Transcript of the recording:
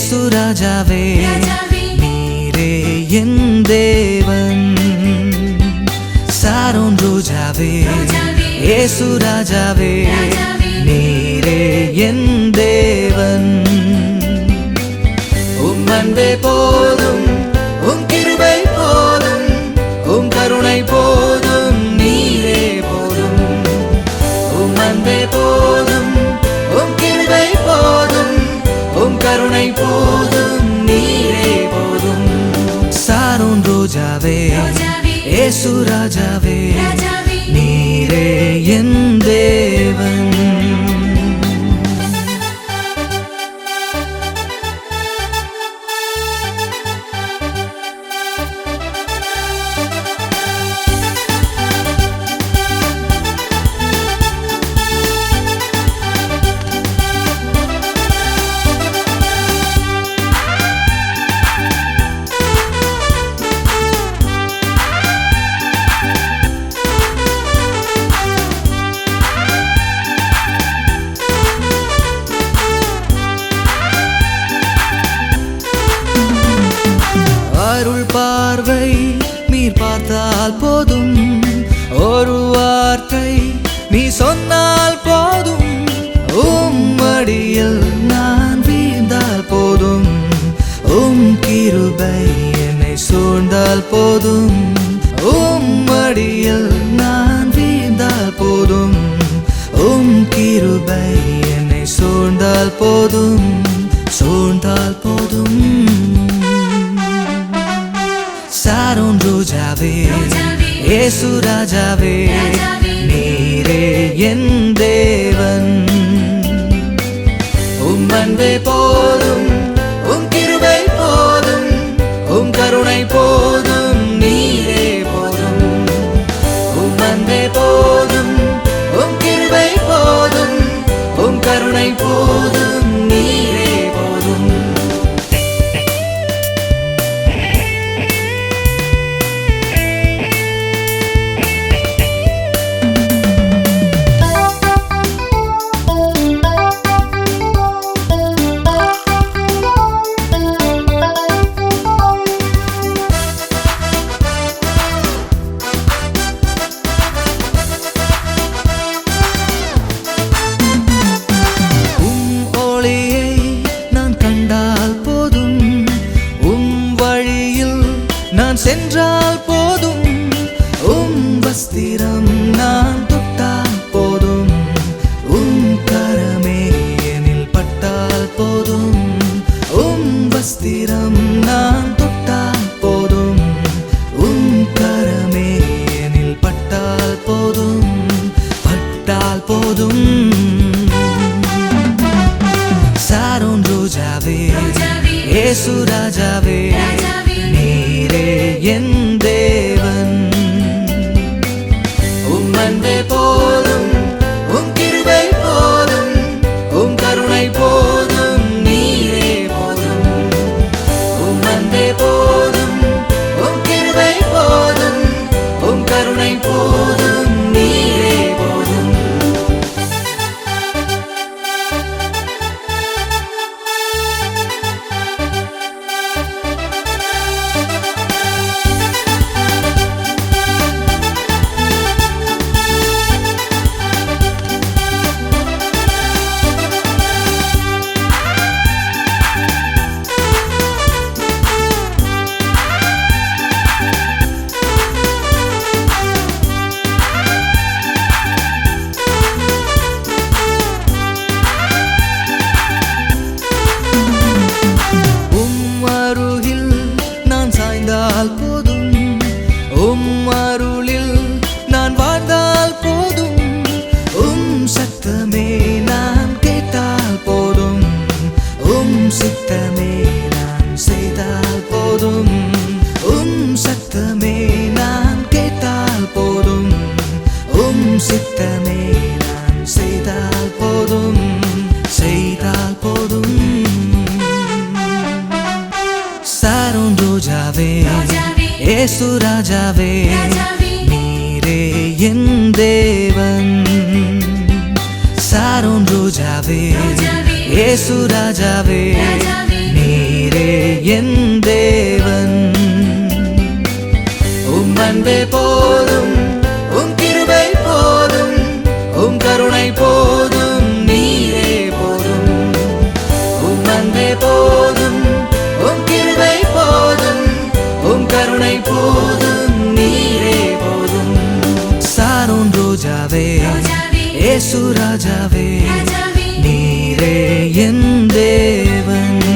இயேசு ராஜாவே நீரே என் தேவன். சாரோன் ரோஜாவே இயேசு ராஜாவே. நீரே என் கருணை போதும் நீரே போதும். சாரும் ரோஜாவே. ஏசு ராஜா. யாரும் ரோஜாவே ஏசு ராஜாவே நீரே என் தேவன். உம்மன்பே போ சென்றால் போதும். உம் வழியில் நான் சென்றால் போதும். உம் வஸ்திரம் நான் தொட்டால் போதும். உம் கரமே எனில் பட்டால் போதும். உம் வஸ்திரம் நான் 예수를 திட்டமே நான் செய்தால் போதும் செய்தால் போதும். சாரும் ரோஜாவே ஏசு ராஜாவே நீரே என் தேவன். சாரும் ரோஜாவே ராஜாவே. நீரே என் ஏசு ராஜாவே நீரே என் தேவன்.